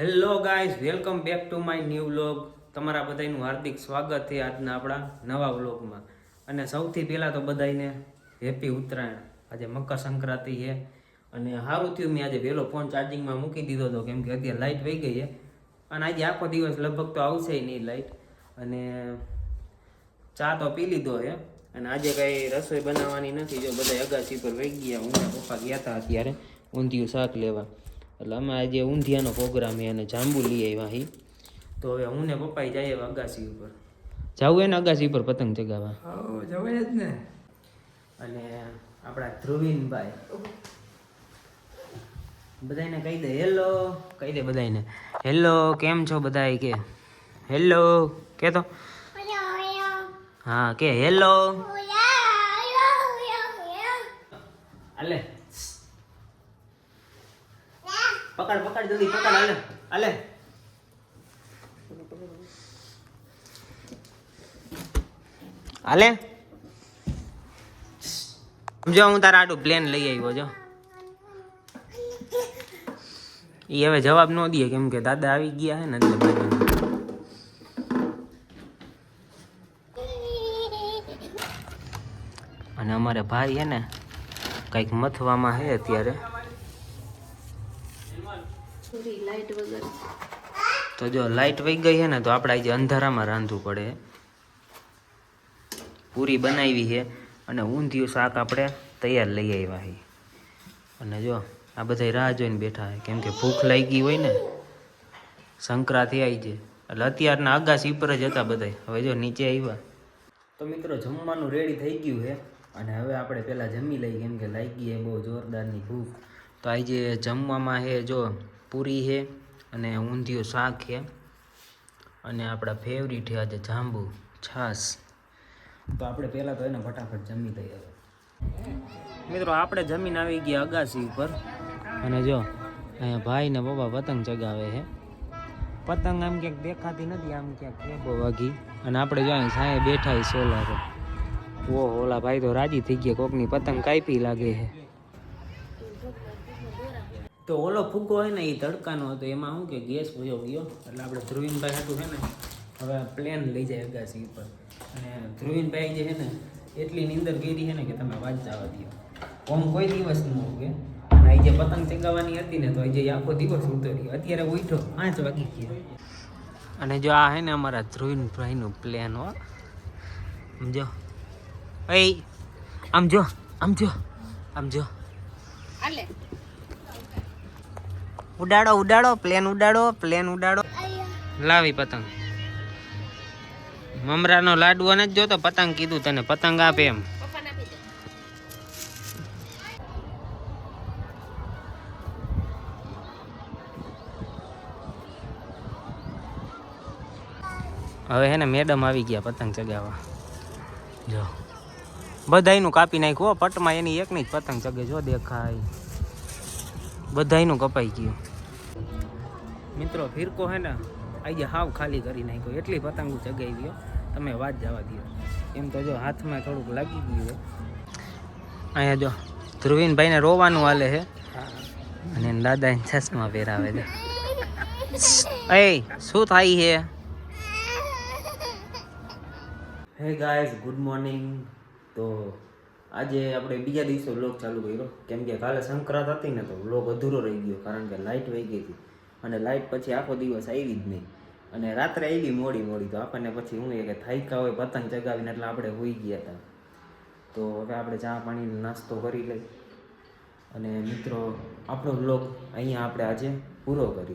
Hello guys welcome back to my new vlog તમારા બધાનું હાર્દિક સ્વાગત છે આજના આપણા નવા વ્લોગમાં અને સૌથી પહેલાં તો બધાને હેપી ઉત્તરાયણ. આજે મકર સંક્રાંતિ છે અને સારું થયું, મેં આજે વહેલો ફોન ચાર્જિંગમાં મૂકી દીધો હતો, કેમ કે અત્યારે લાઇટ વહી ગઈ છે. અને આજે આખો દિવસ લગભગ તો આવશે નહીં લાઇટ અને ચા તો પી લીધો છે. અને આજે કાંઈ રસોઈ બનાવવાની નથી, જો બધા અગાસી પર વહી ગયા. હું પપ્પા ગયા હતા અત્યારે, ઊંધિયું શાક લેવા. એટલે અમે આજે ઊંધિયાનો પ્રોગ્રામ છે અને જાંબુ લઈ આવ્યા હી તો હવે હું ને પપ્પા જઈએ અગાસી ઉપર. જવું એને અગાસી ઉપર પતંગ ચગાવવા? જવાય જ ને. અને આપણા ધ્રુવીનભાઈ. બધાને કહી દે હેલો. કહી દે બધાને હેલો કેમ છો બધાય? કે હેલો. કે તો? હા કે હેલો. હાલે. પકડ પકડ જલ્દી, પકડ, હાલે હાલે. હાલે? જો હું તારા આડું પ્લેન લઈ આવ્યો, જો. એ હવે જવાબ ન દે, કેમ કે દાદા આવી ગયા હે ને એટલે બાજુ અને અમારે ભાઈ હે ને, કંઈક મથવામાં હે અત્યારે. તો જો લાઈટ વહી ગઈ છે ને, તો આપણે આજે અંધારામાં રાંધવું પડે. પૂરી બનાવી છે અને ઊંધિયું શાક આપણે તૈયાર લઈ આવ્યા છે. અને જો આ બધા રાહ જોઈને બેઠા છે. કેમ કે ભૂખ લાગી હોય ને, સંક્રાંતિ આવી છે. એટલે અત્યારના અગાસી ઉપર જ હતા બધા હવે જો નીચે આવ્યા. તો મિત્રો જમવાનું રેડી થઈ ગયું છે. અને હવે આપણે પહેલાં જમી લઈએ, કેમ કે લાગી છે બહુ જોરદારની ભૂખ. તો આજે જમવામાં છે, જો પૂરી છે અને ઊંધિયું શાક છે અને આપણા ફેવરિટ છે આજે જાંબુ છાશ. તો આપણે પહેલાં તો એને ફટાફટ જમી લઈએ. મિત્રો, આપણે જમીન આવી ગયા અગાસી ઉપર અને જો અહીંયા ભાઈ ને બાબા પતંગ ચગાવે છે. પતંગ આમ ક્યાંક દેખાતી નથી, આમ ક્યાંક કેબો વાગી અને આપણે જો અહીં સાંયે બેઠા સોલા તો ઓ ઓલા ભાઈ તો રાજી થઈ ગયા, કોકની પતંગ કાપી લાગે છે. તો ઓલો ફૂગો હોય ને એ તડકાનો હતો. એમાં શું કે ગેસ વયો ગયો. એટલે આપણે ધ્રુવીનભાઈ હતું છે ને, હવે પ્લેન લઈ જાય અગાસી ઉપર અને ધ્રુવીનભાઈ જે છે ને, એટલી નીંદર ગીરી છે ને કે તમે વાત જવા ઓમ કોઈ દિવસ ન ઉગે. અને અહીં જે પતંગ ચગાવવાની હતી ને, તો આજે આખો દિવસ ઉતર્યો. અત્યારે ઉઠો પાંચ વાગી ગયા. અને જો આ હે ને અમારા ધ્રુવીનભાઈનું પ્લેન હો. સમજો એ, આમ જો આમ જો આમ જો. ઉડાડો ઉડાડો, પ્લેન ઉડાડો પ્લેન ઉડાડો. લાવી પતંગ. મમરાનો લાડુ અને જ જોતો, પતંગ કીધું તને, પતંગ આપે એમ. હવે હે ને મેડમ આવી ગયા પતંગ ચગાવવા. જો. બધાયનું કાપી નાખ્યું પટમાં એની એકની જ પતંગ ચગે, જો દેખાય. બધાયનું કપાઈ ગયું. મિત્રો, ફિરકો હે ને આજે હાવ ખાલી કરી નાખ્યો. એટલી પતંગો ચગાવી ગયો. તમે વાત જવા દો એમ તો જો હાથમાં થોડુંક લાગી ગયું અહીંયા જો ધ્રુવીનભાઈને રોવાનું હાલે છે. અને દાદા એને ચશ્મા પહેરાવે છે. એ, શું થાય છે? Hey guys good morning. તો આજે આપણે બીજા દિવસે વ્લોગ ચાલુ કર્યો. કેમ કે કાલે સંક્રાંત હતી ને, તો વ્લોગ અધૂરો રહી ગયો, કારણ કે લાઇટ વહી ગઈ હતી. અને લાઇટ પછી આખો દિવસ આવી જ નહીં. અને રાત્રે આવી મોડી મોડી તો આપણને પછી હું કે થાયકા હોય, પતંગ ચગાવીને એટલે આપણે હોઈ ગયા હતા. તો હવે આપણે ચા પાણીનો નાસ્તો કરી લઈ અને મિત્રો, આપણો બ્લોગ અહીંયા આપણે આજે પૂરો કરી